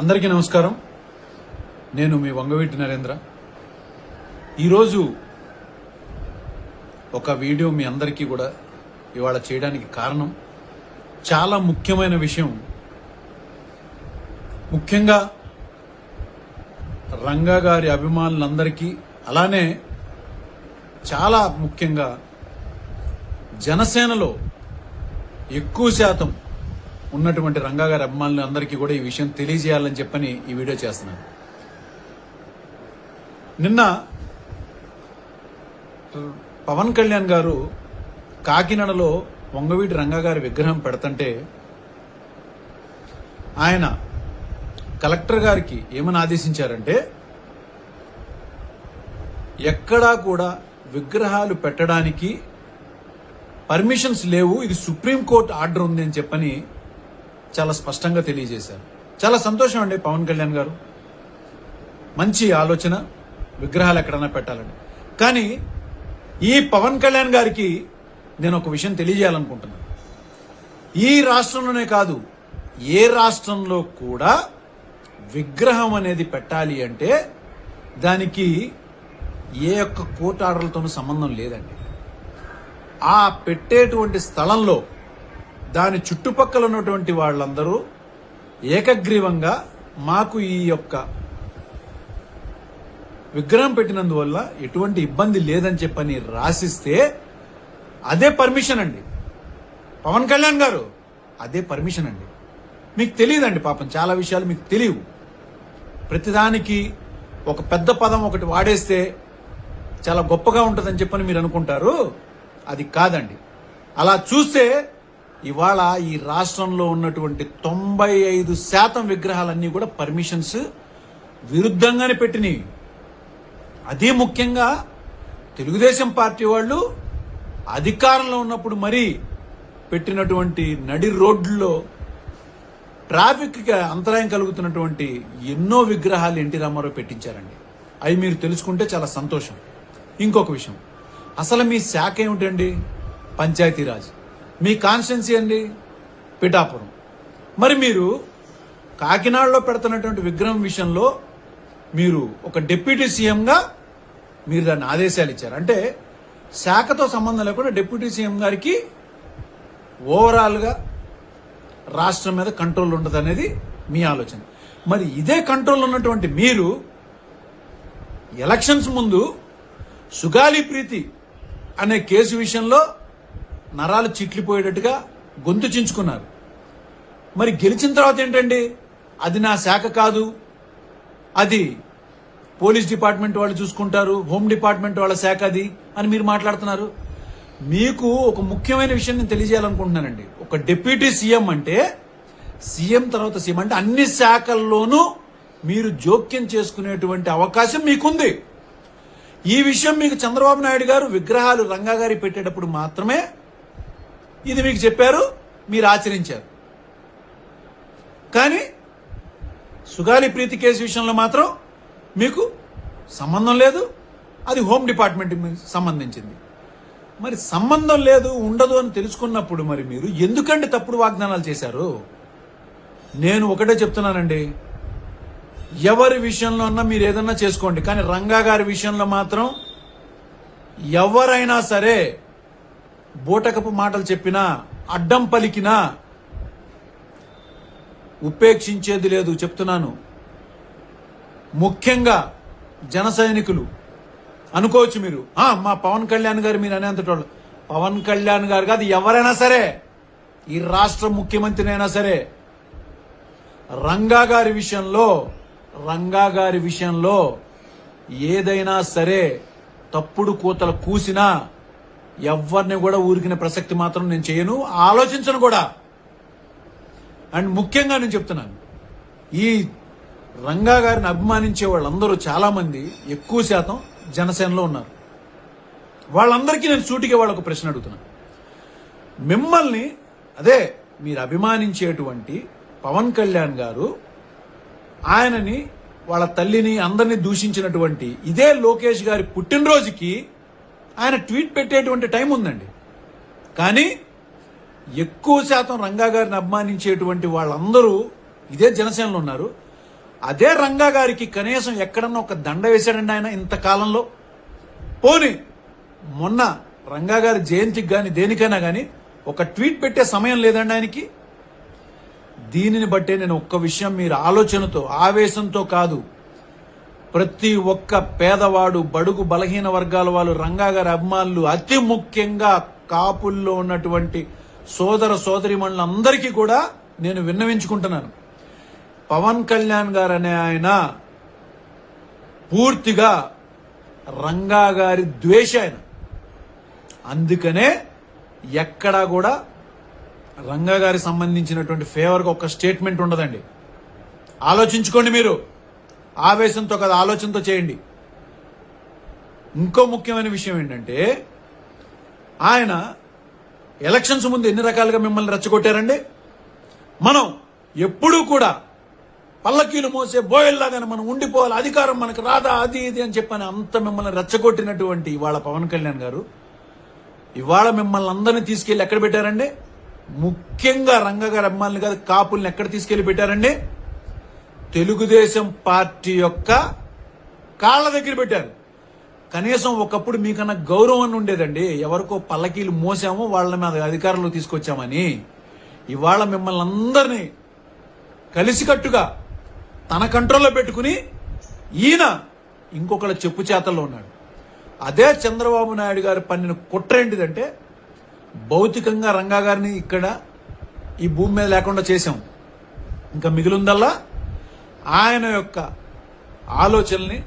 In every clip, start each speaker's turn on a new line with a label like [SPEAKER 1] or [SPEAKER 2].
[SPEAKER 1] అందరికీ నమస్కారం. నేను మీ వంగవీటి నరేంద్ర. ఈరోజు ఒక వీడియో మీ అందరికీ కూడా ఇవాళ చేయడానికి కారణం చాలా ముఖ్యమైన విషయం. ముఖ్యంగా రంగా గారి అభిమానులందరికీ అలానే చాలా ముఖ్యంగా జనసేనలో ఎక్కువ శాతం ఉన్నటువంటి రంగా గారి అభిమానులు అందరికీ కూడా ఈ విషయం తెలియజేయాలని చెప్పని ఈ వీడియో చేస్తున్నాను. నిన్న పవన్ కళ్యాణ్ గారు కాకినాడలో వంగవీటి రంగా గారి విగ్రహం పెడతంటే ఆయన కలెక్టర్ గారికి ఏమని ఆదేశించారంటే ఎక్కడా కూడా విగ్రహాలు పెట్టడానికి పర్మిషన్స్ లేవు ఇది సుప్రీంకోర్టు ఆర్డర్ ఉంది అని చెప్పని చాలా స్పష్టంగా తెలియజేశారు. చాలా సంతోషం అండి పవన్ కళ్యాణ్ గారు. మంచి ఆలోచన విగ్రహాలు ఎక్కడన్నా పెట్టాలని. కానీ ఈ పవన్ కళ్యాణ్ గారికి నేను ఒక విషయం తెలియజేయాలనుకుంటున్నాను. ఈ రాష్ట్రంలోనే కాదు ఏ రాష్ట్రంలో కూడా విగ్రహం అనేది పెట్టాలి అంటే దానికి ఏ యొక్క కోర్టు ఆర్డర్లతోనూ సంబంధం లేదండి. ఆ పెట్టేటువంటి స్థలంలో దాని చుట్టుపక్కల ఉన్నటువంటి వాళ్ళందరూ ఏకగ్రీవంగా మాకు ఈ యొక్క విగ్రహం పెట్టినందువల్ల ఎటువంటి ఇబ్బంది లేదని చెప్పని రాసిస్తే అదే పర్మిషన్ అండి. పవన్ కళ్యాణ్ గారు అదే పర్మిషన్ అండి. మీకు తెలియదండి పాపం చాలా విషయాలు మీకు తెలియవు. ప్రతిదానికి ఒక పెద్ద పదం ఒకటి వాడేస్తే చాలా గొప్పగా ఉంటుందని చెప్పని మీరు అనుకుంటారు అది కాదండి. అలా చూస్తే ఇవాళ ఈ రాష్ట్రంలో ఉన్నటువంటి తొంభై ఐదు శాతం విగ్రహాలన్నీ కూడా పర్మిషన్స్ విరుద్ధంగానే పెట్టినవి. అదే ముఖ్యంగా తెలుగుదేశం పార్టీ వాళ్ళు అధికారంలో ఉన్నప్పుడు మరీ పెట్టినటువంటి నడి రోడ్లలో ట్రాఫిక్కి అంతరాయం కలుగుతున్నటువంటి ఎన్నో విగ్రహాలు ఎన్టీ రామారావు పెట్టించారండి. అవి మీరు తెలుసుకుంటే చాలా సంతోషం. ఇంకొక విషయం. అసలు మీ శాఖ ఏమిటండి? పంచాయతీరాజ్. మీ కాన్స్టిట్యున్సీ అండి? పిఠాపురం. మరి మీరు కాకినాడలో పెడుతున్నటువంటి విగ్రహం విషయంలో మీరు ఒక డిప్యూటీ సీఎంగా మీరు దాన్ని ఆదేశాలు ఇచ్చారు. అంటే శాఖతో సంబంధం లేకుండా డిప్యూటీ సీఎం గారికి ఓవరాల్గా రాష్ట్రం మీద కంట్రోల్ ఉండదు అనేది మీ ఆలోచన. మరి ఇదే కంట్రోల్ ఉన్నటువంటి మీరు ఎలక్షన్స్ ముందు సుగాలి ప్రీతి అనే కేసు విషయంలో నరాలు చిట్లిపోయేటట్టుగా గొంతు చించుకున్నారు. మరి గెలిచిన తర్వాత ఏంటండి? అది నా శాఖ కాదు. అది పోలీస్ డిపార్ట్మెంట్ వాళ్ళు చూసుకుంటారు హోమ్ డిపార్ట్మెంట్ వాళ్ళ శాఖ అది అని మీరు మాట్లాడుతున్నారు. మీకు ఒక ముఖ్యమైన విషయం నేను తెలియజేయాలనుకుంటున్నానండి. ఒక డిప్యూటీ సీఎం అంటే సీఎం తర్వాత సీఎం అంటే అన్ని శాఖల్లోనూ మీరు జోక్యం చేసుకునేటువంటి అవకాశం మీకుంది. ఈ విషయం మీకు చంద్రబాబు నాయుడు గారు విగ్రహాలు రంగా గారి పెట్టేటప్పుడు మాత్రమే ఇది మీకు చెప్పారు మీరు ఆచరించారు. కానీ సుగాలి ప్రీతి కేసు విషయంలో మాత్రం మీకు సంబంధం లేదు అది హోమ్ డిపార్ట్మెంట్కి సంబంధించింది. మరి సంబంధం లేదు ఉండదు అని తెలుసుకున్నప్పుడు మరి మీరు ఎందుకండి తప్పుడు వాగ్దానాలు చేశారు? నేను ఒకటే చెప్తున్నానండి ఎవరి విషయంలో అన్నా మీరు ఏదన్నా చేసుకోండి కానీ రంగా గారి విషయంలో మాత్రం ఎవరైనా సరే బూటకపు మాటలు చెప్పినా అడ్డం పలికినా ఉపేక్షించేది లేదు చెప్తున్నాను. ముఖ్యంగా జన సైనికులు అనుకోవచ్చు మీరు. మా పవన్ కళ్యాణ్ గారు మీరు అనేంతటోళ్ళు పవన్ కళ్యాణ్ గారు కాదు ఎవరైనా సరే ఈ రాష్ట్ర ముఖ్యమంత్రినైనా సరే రంగా గారి విషయంలో రంగా గారి విషయంలో ఏదైనా సరే తప్పుడు కూతలు కూసినా ఎవరిని కూడా ఊరికిన ప్రసక్తి మాత్రం నేను చేయను ఆలోచించను కూడా. అండ్ ముఖ్యంగా నేను చెప్తున్నాను ఈ రంగా గారిని అభిమానించే వాళ్ళందరూ చాలా మంది ఎక్కువ శాతం జనసేనలో ఉన్నారు. వాళ్ళందరికీ నేను సూటిగా వాళ్ళకు ప్రశ్న అడుగుతున్నాను మిమ్మల్ని అదే మీరు అభిమానించేటువంటి పవన్ కళ్యాణ్ గారు ఆయనని వాళ్ళ తల్లిని అందరినీ దూషించినటువంటి ఇదే లోకేష్ గారి పుట్టినరోజుకి ఆయన ట్వీట్ పెట్టేటువంటి టైం ఉందండి. కానీ ఎక్కువ శాతం రంగా గారిని అభిమానించేటువంటి వాళ్ళందరూ ఇదే జనసేనలో ఉన్నారు. అదే రంగా గారికి కనీసం ఎక్కడన్నా ఒక దండ వేశాడండి ఆయన ఇంతకాలంలో. పోని మొన్న రంగా గారి జయంతికి కానీ దేనికైనా కానీ ఒక ట్వీట్ పెట్టే సమయం లేదండి ఆయనకి. దీనిని బట్టే నేను ఒక్క విషయం మీరు ఆలోచనతో ఆవేశంతో కాదు ప్రతి ఒక్క పేదవాడు బడుగు బలహీన వర్గాల వాళ్ళు రంగా గారి అభిమానులు అతి ముఖ్యంగా కాపుల్లో ఉన్నటువంటి సోదర సోదరిమణులందరికీ కూడా నేను విన్నవించుకుంటున్నాను. పవన్ కళ్యాణ్ గారు అనే ఆయన పూర్తిగా రంగా గారి ద్వేష ఆయన. అందుకనే ఎక్కడా కూడా రంగా గారికి సంబంధించినటువంటి ఫేవర్గా ఒక స్టేట్మెంట్ ఉండదండి. ఆలోచించుకోండి మీరు. ఆవేశంతో కదా ఆలోచనతో చేయండి. ఇంకో ముఖ్యమైన విషయం ఏంటంటే ఆయన ఎలక్షన్స్ ముందు ఎన్ని రకాలుగా మిమ్మల్ని రెచ్చగొట్టారండి? మనం ఎప్పుడూ కూడా పల్లకీలు మోసే బోయల్లాగానే మనం ఉండిపోవాలి అధికారం మనకు రాదా అది ఇది అని చెప్పని అంత మిమ్మల్ని రెచ్చగొట్టినటువంటి ఇవాళ పవన్ కళ్యాణ్ గారు ఇవాళ మిమ్మల్ని అందరినీ తీసుకెళ్ళి ఎక్కడ పెట్టారండి? ముఖ్యంగా రంగగారు అమ్మాయిని కాదు కాపుల్ని ఎక్కడ తీసుకెళ్ళి పెట్టారండి? తెలుగుదేశం పార్టీ యొక్క కాళ్ళ దగ్గర పెట్టారు. కనీసం ఒకప్పుడు మీకన్నా గౌరవం అని ఉండేదండి. ఎవరికో పల్లకీలు మోసామో వాళ్ళ మీద అధికారంలో తీసుకొచ్చామని. ఇవాళ మిమ్మల్ని అందరినీ కలిసికట్టుగా తన కంట్రోల్లో పెట్టుకుని ఈయన ఇంకొకళ్ళ చెప్పు చేతల్లో ఉన్నాడు. అదే చంద్రబాబు నాయుడు గారు పన్నిన కుట్ర ఏంటిదంటే భౌతికంగా రంగా గారిని ఇక్కడ ఈ భూమి మీద లేకుండా చేశాం. ఇంకా మిగిలిందల్లా ఆయన యొక్క ఆలోచనల్ని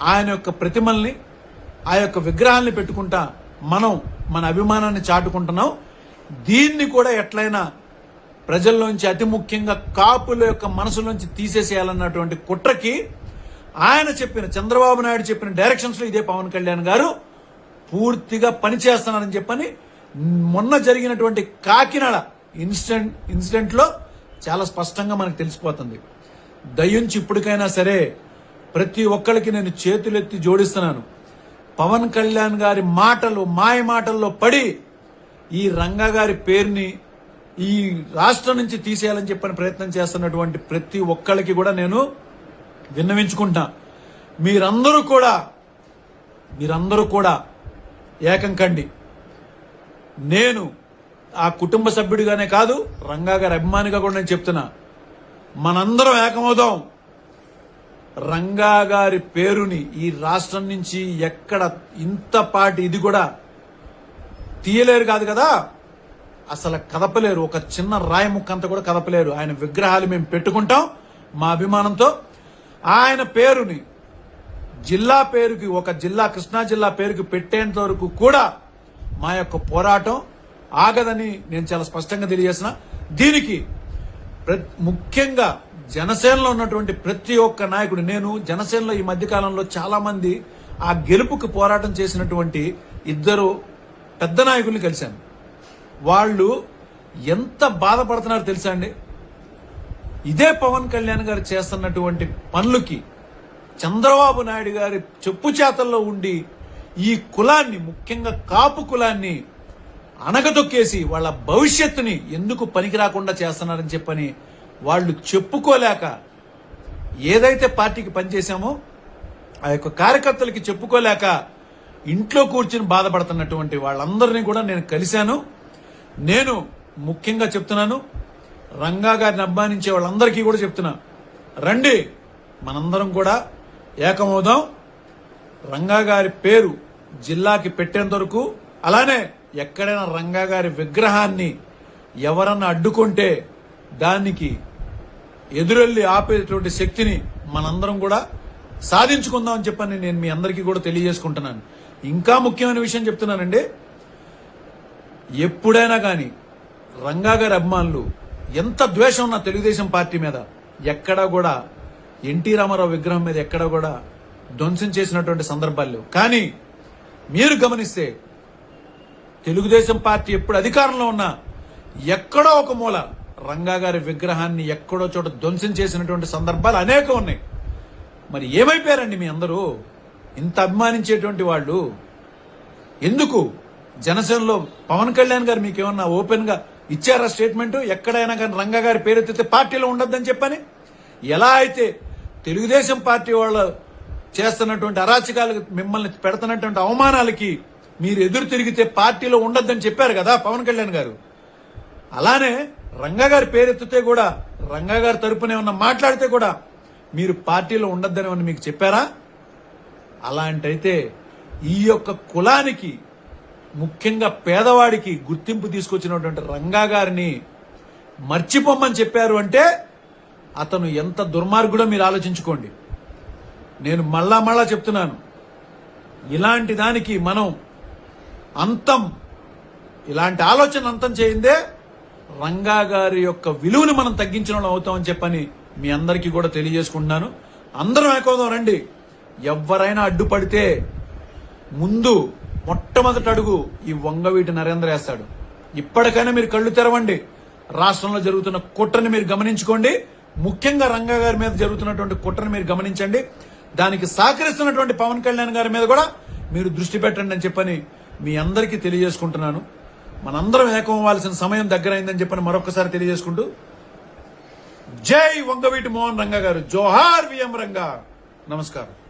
[SPEAKER 1] ఆయన యొక్క ప్రతిమల్ని ఆ యొక్క విగ్రహాల్ని పెట్టుకుంటా మనం మన అభిమానాన్ని చాటుకుంటున్నాం. దీన్ని కూడా ఎట్లయినా ప్రజల్లోంచి అతి ముఖ్యంగా కాపుల యొక్క మనసులోంచి తీసేసేయాలన్నటువంటి కుట్రకి ఆయన చెప్పిన చంద్రబాబు నాయుడు చెప్పిన డైరెక్షన్స్లో ఇదే పవన్ కళ్యాణ్ గారు పూర్తిగా పనిచేస్తున్నారని చెప్పని మొన్న జరిగినటువంటి కాకినాడ ఇన్సిడెంట్ ఇన్సిడెంట్లో చాలా స్పష్టంగా మనకు తెలిసిపోతుంది. దయించి ఇప్పటికైనా సరే ప్రతి ఒక్కరికి నేను చేతులెత్తి జోడిస్తున్నాను. పవన్ కళ్యాణ్ గారి మాటలు మాయ మాటల్లో పడి ఈ రంగా గారి పేరుని ఈ రాష్ట్రం నుంచి తీసేయాలని చెప్పని ప్రయత్నం చేస్తున్నటువంటి ప్రతి ఒక్కరికి కూడా నేను విన్నవించుకుంటా మీరందరూ కూడా మీరందరూ కూడా ఏకం కండి. నేను ఆ కుటుంబ సభ్యుడిగానే కాదు రంగా గారి అభిమానిగా కూడా నేను చెప్తున్నా. మనందరం ఏకమవుదాం. రంగా గారి పేరుని ఈ రాష్ట్రం నుంచి ఎక్కడ ఇంత పాటి ఇది కూడా తీయలేరు కాదు కదా? అసలు కదపలేరు. ఒక చిన్న రాయి ముక్క అంతా కూడా కదపలేరు. ఆయన విగ్రహాలు మేము పెట్టుకుంటాం మా అభిమానంతో. ఆయన పేరుని జిల్లా పేరుకి ఒక జిల్లా కృష్ణా జిల్లా పేరుకి పెట్టేంత వరకు కూడా మా యొక్క పోరాటం ఆగదని నేను చాలా స్పష్టంగా తెలియజేసిన దీనికి ముఖ్యంగా జనసేనలో ఉన్నటువంటి ప్రతి ఒక్క నాయకుడు నేను జనసేనలో ఈ మధ్య కాలంలో చాలా మంది ఆ గెలుపుకు పోరాటం చేసినటువంటి ఇద్దరు పెద్ద నాయకుల్ని కలిశాను. వాళ్ళు ఎంత బాధపడుతున్నారో తెలుసా అండి? ఇదే పవన్ కళ్యాణ్ గారు చేస్తున్నటువంటి పనులకి చంద్రబాబు నాయుడు గారి చెప్పు చేతల్లో ఉండి ఈ కులాన్ని ముఖ్యంగా కాపు కులాన్ని అనగదొక్కేసి వాళ్ళ భవిష్యత్తుని ఎందుకు పనికి రాకుండా చేస్తున్నారని చెప్పని వాళ్ళు చెప్పుకోలేక ఏదైతే పార్టీకి పనిచేశామో ఆ యొక్క కార్యకర్తలకి చెప్పుకోలేక ఇంట్లో కూర్చుని బాధపడుతున్నటువంటి వాళ్ళందరినీ కూడా నేను కలిశాను. నేను ముఖ్యంగా చెప్తున్నాను. రంగా గారిని అభిమానించే వాళ్ళందరికీ కూడా చెప్తున్నా. రండి మనందరం కూడా ఏకమవుదాం. రంగా గారి పేరు జిల్లాకి పెట్టేంత వరకు అలానే ఎక్కడైనా రంగా గారి విగ్రహాన్ని ఎవరన్నా అడ్డుకుంటే దానికి ఎదురెళ్ళి ఆపేటువంటి శక్తిని మనందరం కూడా సాధించుకుందాం అని చెప్పని నేను మీ అందరికీ కూడా తెలియజేసుకుంటున్నాను. ఇంకా ముఖ్యమైన విషయం చెప్తున్నానండి. ఎప్పుడైనా కానీ రంగా గారి అభిమానులు ఎంత ద్వేషం ఉన్న తెలుగుదేశం పార్టీ మీద ఎక్కడా కూడా ఎన్టీ రామారావు విగ్రహం మీద ఎక్కడా కూడా ధ్వంసం చేసినటువంటి సందర్భాలు లేవు. కానీ మీరు గమనిస్తే తెలుగుదేశం పార్టీ ఎప్పుడు అధికారంలో ఉన్నా ఎక్కడో ఒక మూల రంగా గారి విగ్రహాన్ని ఎక్కడో చోట ధ్వంసం చేసినటువంటి సందర్భాలు అనేకం ఉన్నాయి. మరి ఏమైపోయారండి మీ అందరూ? ఇంత అభిమానించేటువంటి వాళ్ళు ఎందుకు? జనసేనలో పవన్ కళ్యాణ్ గారు మీకేమన్నా ఓపెన్గా ఇచ్చారా స్టేట్మెంట్? ఎక్కడైనా కానీ రంగా గారి పేరెత్తితే పార్టీలో ఉండద్దని చెప్పని? ఎలా అయితే తెలుగుదేశం పార్టీ వాళ్ళు చేస్తున్నటువంటి అరాచకాలకు మిమ్మల్ని పెడుతున్నటువంటి అవమానాలకి మీరు ఎదురు తిరిగితే పార్టీలో ఉండొద్దని చెప్పారు కదా పవన్ కళ్యాణ్ గారు. అలానే రంగా గారి పేరెత్తితే కూడా రంగా గారి తరపున ఏమన్నా మాట్లాడితే కూడా మీరు పార్టీలో ఉండొద్దని ఏమన్నా మీకు చెప్పారా? అలాంటైతే ఈ యొక్క కులానికి ముఖ్యంగా పేదవాడికి గుర్తింపు తీసుకొచ్చినటువంటి రంగా గారిని మర్చిపోమ్మని చెప్పారు అంటే అతను ఎంత దుర్మార్గుడో మీరు ఆలోచించుకోండి. నేను మళ్ళా మళ్ళా చెప్తున్నాను. ఇలాంటి దానికి మనం అంతం. ఇలాంటి ఆలోచన అంతం చేయిందే రంగా గారి యొక్క విలువని మనం తగ్గించిన వాళ్ళు అవుతామని చెప్పని మీ అందరికీ కూడా తెలియజేసుకుంటున్నాను. అందరం ఏకోదాం రండి. ఎవరైనా అడ్డుపడితే ముందు మొట్టమొదటి అడుగు ఈ వంగవీటి నరేంద్ర వేస్తాడు. ఇప్పటికైనా మీరు కళ్ళు తెరవండి. రాష్ట్రంలో జరుగుతున్న కుట్రని మీరు గమనించుకోండి. ముఖ్యంగా రంగా గారి మీద జరుగుతున్నటువంటి కుట్రని మీరు గమనించండి. దానికి సహకరిస్తున్నటువంటి పవన్ కళ్యాణ్ గారి మీద కూడా మీరు దృష్టి పెట్టండి అని చెప్పని మీ అందరికీ తెలియజేసుకుంటున్నాను. మనందరం ఏకమవ్వాల్సిన సమయం సమయం దగ్గరైందని చెప్పని మరొకసారి తెలియజేసుకుంటూ జై వంగవీటి మోహన్ రంగా గారు. జోహార్ విఎం రంగా. నమస్కారం.